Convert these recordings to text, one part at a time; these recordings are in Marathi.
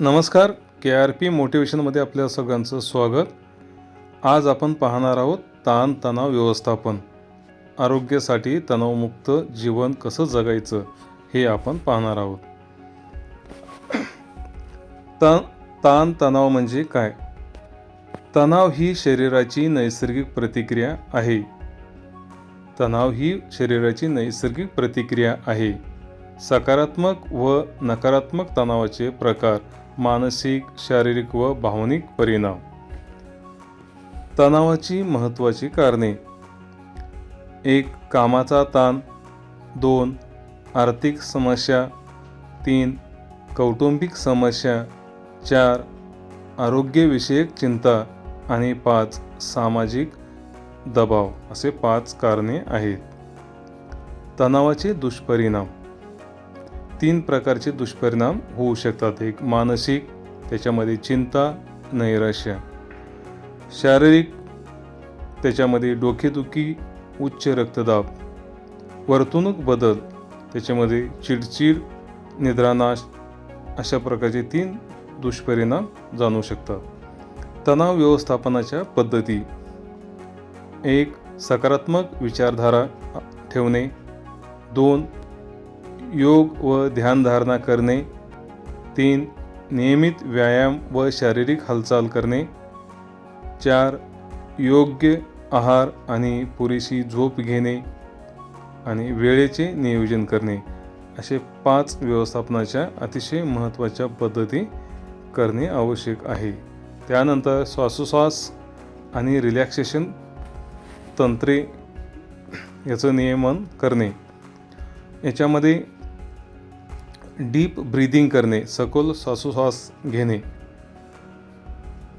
नमस्कार के आर पी मोटिवेशनमध्ये आपल्या सगळ्यांचं स्वागत. आज आपण पाहणार आहोत ताण तणाव व्यवस्थापन. आरोग्यासाठी तणावमुक्त जीवन कसं जगायचं हे आपण पाहणार आहोत. ता ताण तणाव म्हणजे काय? तणाव ही शरीराची नैसर्गिक प्रतिक्रिया आहे. तणाव ही शरीराची नैसर्गिक प्रतिक्रिया आहे. सकारात्मक व नकारात्मक तणावाचे प्रकार मानसिक शारीरिक व भावनिक परिणाम. तणावाची महत्त्वाची कारणे. एक कामाचा ताण. दोन आर्थिक समस्या. तीन कौटुंबिक समस्या. चार आरोग्यविषयक चिंता. आणि पाच सामाजिक दबाव. असे पाच कारणे आहेत. तणावाचे दुष्परिणाम. तीन प्रकारचे दुष्परिणाम होऊ शकतात. एक मानसिक त्याच्यामध्ये चिंता नैराश्य. शारीरिक त्याच्यामध्ये डोकेदुखी उच्च रक्तदाब. वर्तणूक बदल त्याच्यामध्ये चिडचिड निद्रानाश अशा प्रकारचे तीन दुष्परिणाम जाणू शकतात. तणाव व्यवस्थापनाच्या पद्धती. एक सकारात्मक विचारधारा ठेवणे. दोन योग व ध्यानधारणा करणे. तीन नियमित व्यायाम व शारीरिक हालचाल करणे. चार योग्य आहार आणि पुरेशी झोप घेणे आणि वेळेचे नियोजन करणे. असे पाच व्यवस्थापनाच्या अतिशय महत्त्वाच्या पद्धती करणे आवश्यक आहे. त्यानंतर श्वासोश्वास आणि रिलॅक्सेशन तंत्रे याचं नियमन करणे. याच्यामध्ये डीप ब्रीदिंग करणे सखोल श्वासोश्वास घेणे.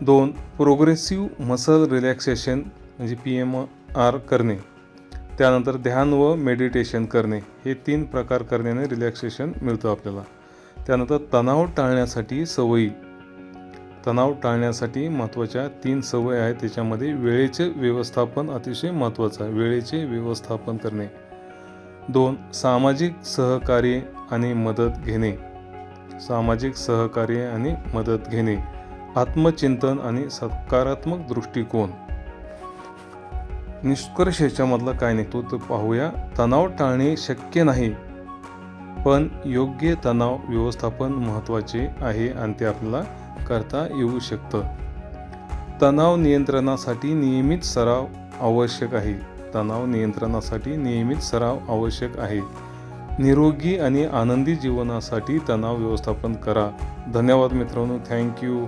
दोन प्रोग्रेसिव्ह मसल रिलॅक्सेशन म्हणजे पी एम आर करणे. त्यानंतर ध्यान व मेडिटेशन करणे. हे तीन प्रकार करण्याने रिलॅक्सेशन मिळतं आपल्याला. त्यानंतर तणाव टाळण्यासाठी सवयी. तणाव टाळण्यासाठी महत्त्वाच्या तीन सवयी आहेत त्याच्यामध्ये वेळेचे व्यवस्थापन अतिशय महत्त्वाचं आहे. वेळेचे व्यवस्थापन करणे. दोन सामाजिक सहकार्य आणि मदत घेणे. सामाजिक सहकार्य आणि मदत घेणे. आत्मचिंतन आणि सकारात्मक दृष्टिकोन. निष्कर्ष याच्यामधला काय निघतो तर पाहूया. तणाव टाळणे शक्य नाही पण योग्य तणाव व्यवस्थापन महत्त्वाचे आहे आणि ते आपल्याला करता येऊ शकतं. तणाव नियंत्रणासाठी नियमित सराव आवश्यक आहे. तणाव नियंत्रणासाठी नियमित सराव आवश्यक आहे. निरोगी आणि आनंदी जीवनासाठी तणाव व्यवस्थापन करा. धन्यवाद मित्रांनो. थँक्यू